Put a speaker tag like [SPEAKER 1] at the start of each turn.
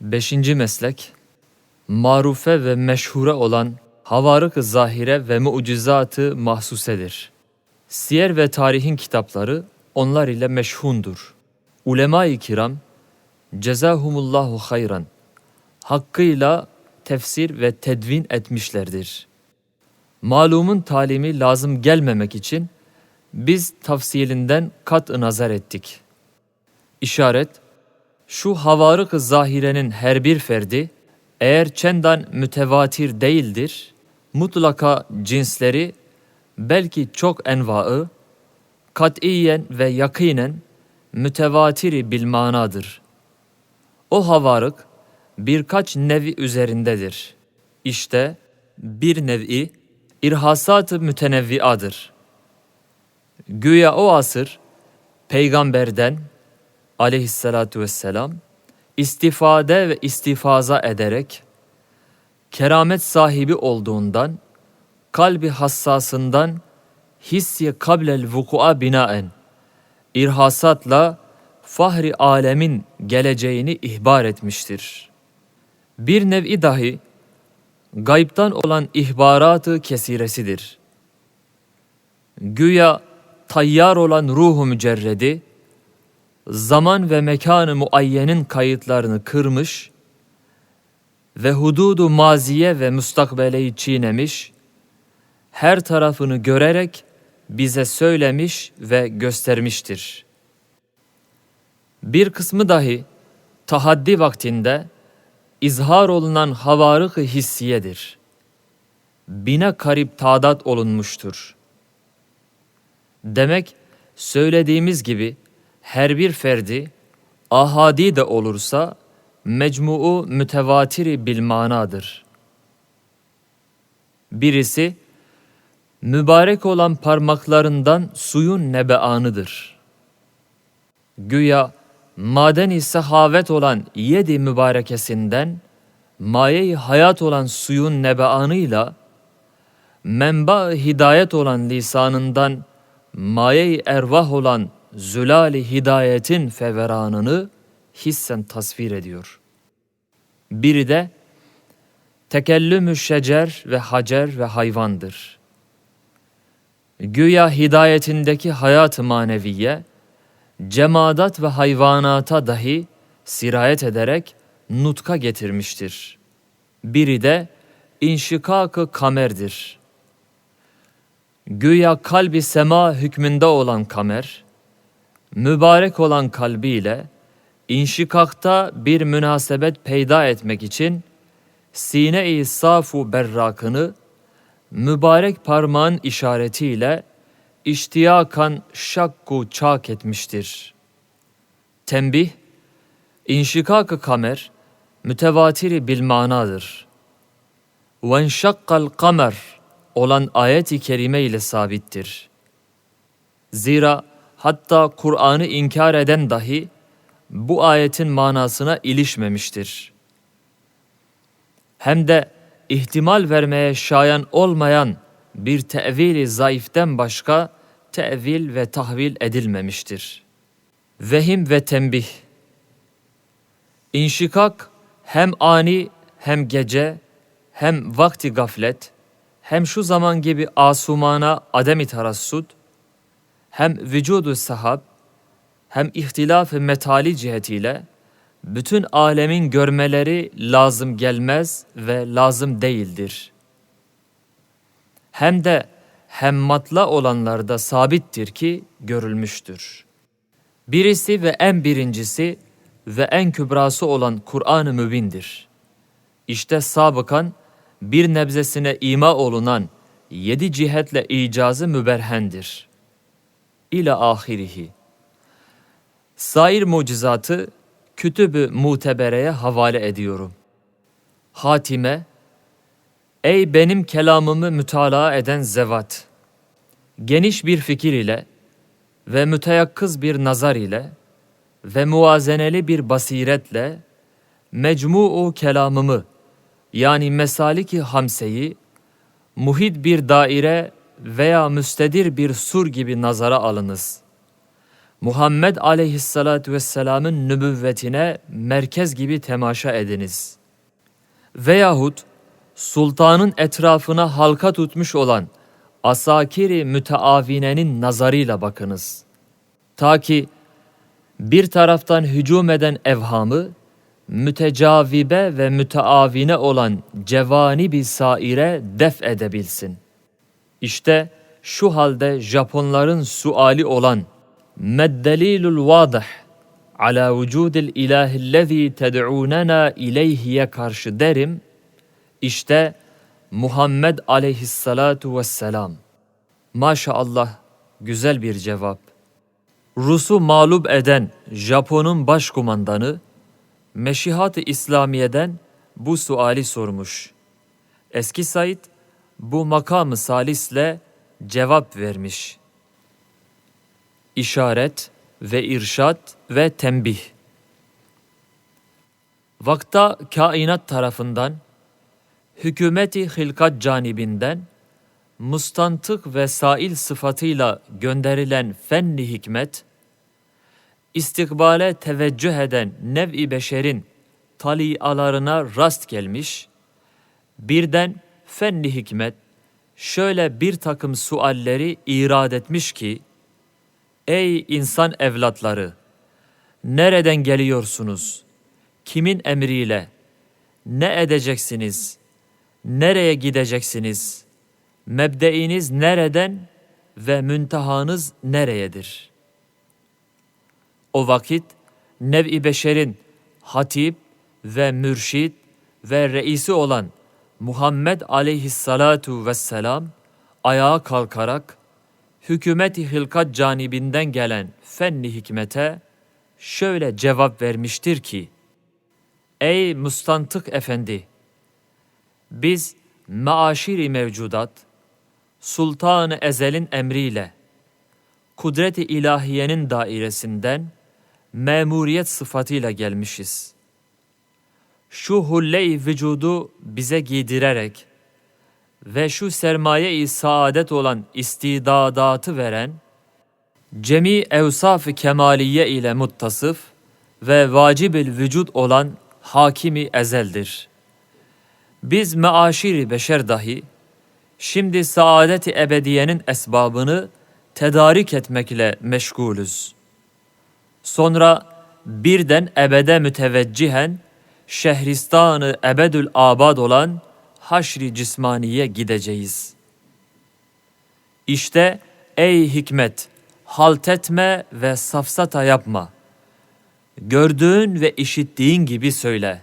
[SPEAKER 1] Beşinci meslek, marufe ve meşhure olan havarık-ı zahire ve mucizatı mahsusedir. Siyer ve tarihin kitapları onlar ile meşhundur. Ulema-i kiram, cezahumullahu hayran, hakkıyla tefsir ve tedvin etmişlerdir. Malumun talimi lazım gelmemek için biz tafsilinden kat nazar ettik. İşaret, şu havarık-ı zahirenin her bir ferdi, eğer çendan mütevatir değildir, mutlaka cinsleri, belki çok envaı, katiyen ve yakinen mütevatiri bil manadır. O havarık birkaç nevi üzerindedir. İşte bir nevi irhasat-ı mütenevviadır. Güya o asır peygamberden aleyhissalatu vesselam istifade ve istifaza ederek keramet sahibi olduğundan kalbi hassasından hissi kablel vukua binaen irhasatla fahri alemin geleceğini ihbar etmiştir. Bir nevi dahi gaybtan olan ihbaratı kesiresidir. Güya tayyar olan ruhu mücerredi, zaman ve mekanı muayyenin kayıtlarını kırmış ve hududu maziye ve müstakbeleyi çiğnemiş, her tarafını görerek bize söylemiş ve göstermiştir. Bir kısmı dahi tahaddi vaktinde izhar olunan havarık-ı hissiyedir. Bine karip tadat olunmuştur. Demek söylediğimiz gibi her bir ferdi ahadi de olursa mecmuu mütevatiri bil manadır. Birisi mübarek olan parmaklarından suyun nebeanıdır. Güya maden-i sehavet olan yedi mübarekesinden maye-i hayat olan suyun nebeanıyla menba hidayet olan lisanından maye-i ervah olan zülali hidayetin feveranını hissen tasvir ediyor. Biri de tekellümü şecer ve hacer ve hayvandır. Güya hidayetindeki hayat-ı maneviye, cemadat ve hayvanata dahi sirayet ederek nutka getirmiştir. Biri de inşikak-ı kamerdir. Güya kalbi sema hükmünde olan kamer, mübarek olan kalbiyle inşikakta bir münasebet peyda etmek için sine-i safu berrakını mübarek parmağın işaretiyle iştiyakan şakku çak etmiştir. Tembih, inşikak-ı kamer, mütevatiri bil manadır. وَاَنْشَقَّ kamer olan ayet-i kerime ile sabittir. Zira hatta Kur'an'ı inkar eden dahi bu ayetin manasına ilişmemiştir. Hem de ihtimal vermeye şayan olmayan bir tevili zayıften başka tevil ve tahvil edilmemiştir. Vehim ve tembih İnşikak hem ani hem gece hem vakti gaflet hem şu zaman gibi asumana ademi tarassud hem vücudu sahab hem ihtilaf-ı metali cihetiyle bütün alemin görmeleri lazım gelmez ve lazım değildir. Hem de hemmatla olanlarda sabittir ki görülmüştür. Birisi ve en birincisi ve en kübrası olan Kur'an-ı Mübin'dir. İşte sabıkan bir nebzesine ima olunan yedi cihetle icazı müberhendir. İla ahirihi. Sair mucizatı kütübü mutebereye havale ediyorum. Hatime, ey benim kelamımı mütalaa eden zevat, geniş bir fikir ile ve müteyakkız bir nazar ile ve muazeneli bir basiretle mecmuu kelamımı yani mesaliki hamseyi muhit bir daire veya müstedir bir sur gibi nazara alınız. Muhammed aleyhissalatu vesselamın nübüvvetine merkez gibi temaşa ediniz. Veyahut sultanın etrafına halka tutmuş olan asakiri müteavinenin nazarıyla bakınız. Ta ki bir taraftan hücum eden evhamı, mütecavibe ve müteavine olan cevani bir saire def edebilsin. İşte şu halde Japonların suali olan Meddelilul vadih ala vücudil ilahillezî ted'ûnena ileyhiye karşı derim. İşte Muhammed aleyhissalatu vesselam. Maşallah güzel bir cevap. Rus'u mağlup eden Japon'un başkumandanı Meşihat-ı İslamiye'den bu suali sormuş. Eski Said bu makamı salisle cevap vermiş. İşaret ve irşat ve tembih. Vakta kainat tarafından, hükümeti hilkat canibinden, mustantık ve sail sıfatıyla gönderilen fenni hikmet, istikbale teveccüh eden nev-i beşerin talialarına rast gelmiş, birden fenni hikmet şöyle bir takım sualleri irad etmiş ki, Ey insan evlatları! Nereden geliyorsunuz? Kimin emriyle? Ne edeceksiniz? Nereye gideceksiniz? Mebdeiniz nereden ve müntehanız nereyedir? O vakit nev-i beşerin hatip ve mürşid ve reisi olan Muhammed aleyhissalatu vesselam ayağa kalkarak hükümeti hilkat canibinden gelen fenni hikmete şöyle cevap vermiştir ki Ey mustantık efendi! Biz maaşiri mevcudat, Sultan-ı Ezel'in emriyle, kudret-i ilahiyenin dairesinden memuriyet sıfatıyla gelmişiz. Şu hulle-i vücudu bize giydirerek ve şu sermaye-i saadet olan istidadatı veren, cemi evsaf-ı kemaliye ile muttasıf ve vacib-ül vücud olan hakimi ezeldir. Biz meaşiri beşer dahi, şimdi saadet-i ebediyenin esbabını tedarik etmekle meşgulüz. Sonra birden ebede müteveccihen şehristanı ebedül abad olan haşri cismaniye gideceğiz. İşte ey hikmet, halt etme ve safsata yapma. Gördüğün ve işittiğin gibi söyle.